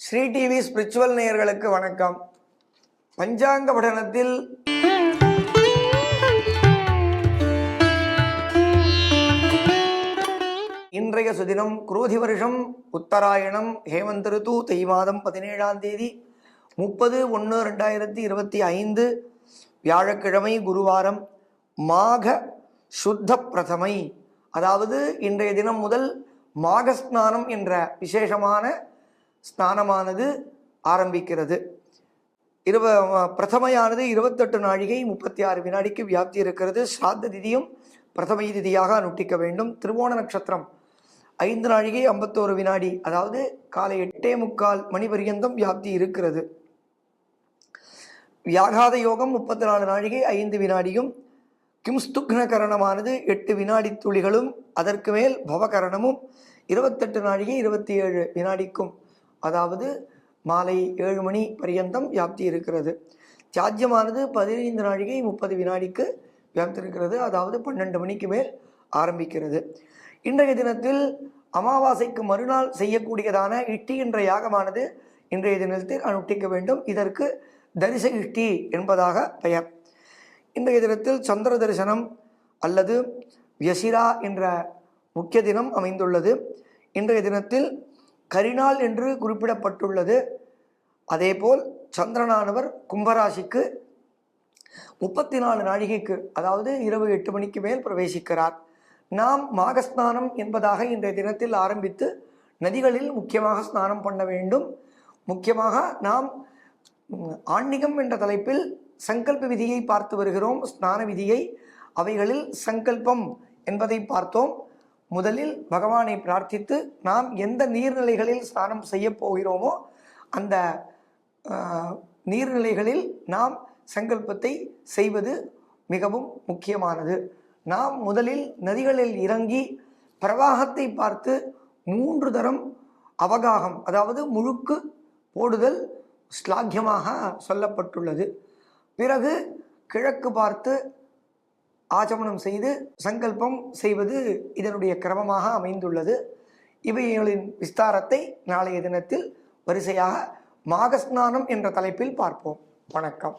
Sri TV spiritual நேயர்களுக்கு வணக்கம். பஞ்சாங்க படனத்தில் இன்றைய சுதினம் குரோதி வருஷம் உத்தராயணம் ஹேமந்த் ரிது தை மாதம் பதினேழாம் தேதி முப்பது ஒன்று ரெண்டாயிரத்தி இருபத்தி ஐந்து வியாழக்கிழமை குருவாரம் மாக சுத்த பிரதமை. அதாவது இன்றைய தினம் முதல் மாக ஸ்நானம் என்ற விசேஷமான ஸ்நானமானது ஆரம்பிக்கிறது. இருவ பிரதமையானது இருபத்தெட்டு நாழிகை முப்பத்தி ஆறு வினாடிக்கு வியாப்தி இருக்கிறது. சாத்த திதியும் பிரதமை திதியாக அனுட்டிக்க வேண்டும். திருவோண நட்சத்திரம் ஐந்து நாழிகை ஐம்பத்தோரு வினாடி அதாவது காலை எட்டே முக்கால் மணி பரியந்தம் வியாப்தி இருக்கிறது. வியாகாத யோகம் முப்பத்தி நாலு நாழிகை ஐந்து வினாடியும் கிம்ஸ்துக்ன கரணமானது எட்டு வினாடி துளிகளும் அதற்கு மேல் பவகரணமும் இருபத்தெட்டு நாழிகை இருபத்தி ஏழு வினாடிக்கும். அதாவது மாலை ஏழு மணி பரியந்தம் வியாப்தி இருக்கிறது. தியாஜ்யமானது பதினைந்து நாழிகை முப்பது வினாடிக்கு வியாப்தி இருக்கிறது. அதாவது பன்னெண்டு மணிக்கு மேல் ஆரம்பிக்கிறது. இன்றைய தினத்தில் அமாவாசைக்கு மறுநாள் செய்யக்கூடியதான இட்டி என்ற யாகமானது இன்றைய தினத்தில் அனுஷ்டிக்க வேண்டும். இதற்கு தரிச இஷ்டி என்பதாக பெயர். இன்றைய தினத்தில் சந்திர தரிசனம் அல்லது வியசிரா என்ற முக்கிய தினம் அமைந்துள்ளது. இன்றைய தினத்தில் கரிநாள் என்று குறிப்பிடப்பட்டுள்ளது. அதேபோல் சந்திரனானவர் கும்பராசிக்கு முப்பத்தி நாலு நாழிகைக்கு அதாவது இரவு எட்டு மணிக்கு மேல் பிரவேசிக்கிறார். நாம் மாகஸ்நானம் என்பதாக இன்றைய தினத்தில் ஆரம்பித்து நதிகளில் முக்கியமாக ஸ்நானம் பண்ண வேண்டும். முக்கியமாக நாம் ஆன்மீகம் என்ற தலைப்பில் சங்கல்ப விதியை பார்த்து வருகிறோம். ஸ்நான விதியை அவைகளில் சங்கல்பம் என்பதை பார்த்தோம். முதலில் பகவானை பிரார்த்தித்து நாம் எந்த நீர்நிலைகளில் ஸ்நானம் செய்ய போகிறோமோ அந்த நீர்நிலைகளில் நாம் சங்கல்பத்தை செய்வது மிகவும் முக்கியமானது. நாம் முதலில் நதிகளில் இறங்கி பிரவாகத்தை பார்த்து மூன்று தரம் அவகாகம் அதாவது முழுக்கு போடுதல் ஸ்லாக்கியமாக சொல்லப்பட்டுள்ளது. பிறகு கிழக்கு பார்த்து ஆச்சமனம் செய்து சங்கல்பம் செய்வது இதனுடைய கிரமமாக அமைந்துள்ளது. இவைகளின் விஸ்தாரத்தை நாளைய தினத்தில் வரிசையாக மாகஸ்நானம் என்ற தலைப்பில் பார்ப்போம். வணக்கம்.